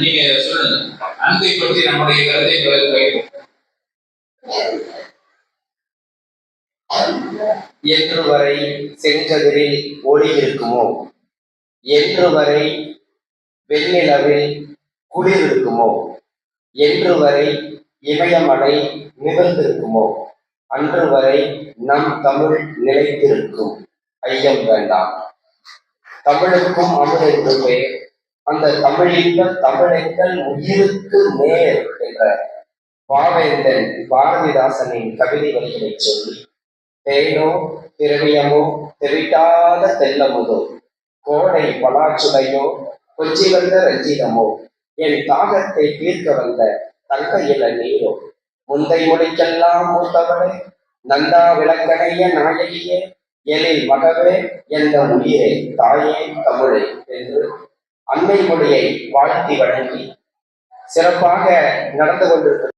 நீங்க சொல்லுங்க. அன்பை பற்றி நம்முடைய கருத்தை பிறகு வைப்போம் என்று வரை செங்கதிரில் ஒளி இருக்குமோ? என்று வரை வெண்ணிலவில் குளிர் இருக்குமோ? என்று வரை இமயமலை நிகழ்ந்திருக்குமோ? அன்று வரை நம் தமிழ் நிலைத்திருக்கும். ஐயம் வேண்டாம். தமிழுக்கும் அமுது என்று பெயர். அந்த தமிழில் தமிழெங்கள் உயிருக்கு நேர் என்ற பாவேந்தன் பாரதிதாசனின் கவிதை வரிகளை சொல்லி தேனோ திரவியமோ தெவிட்டாத தெல்லமுதோ கோடை பலாச்சுடையோ கொச்சி வந்த ரஞ்சிதமோ என் தாகத்தை தீர்க்க வந்த தங்க நீரோ முந்தை மொழிக்கெல்லாம் மூத்தவளே நந்தா விளக்கடைய நாயகியே எழில் மகவே என்ற உயிரே தாயே தமிழே என்று அன்னை மொழியை வாழ்த்தி வழங்கி சிறப்பாக நடந்து கொண்டிருக்கிறது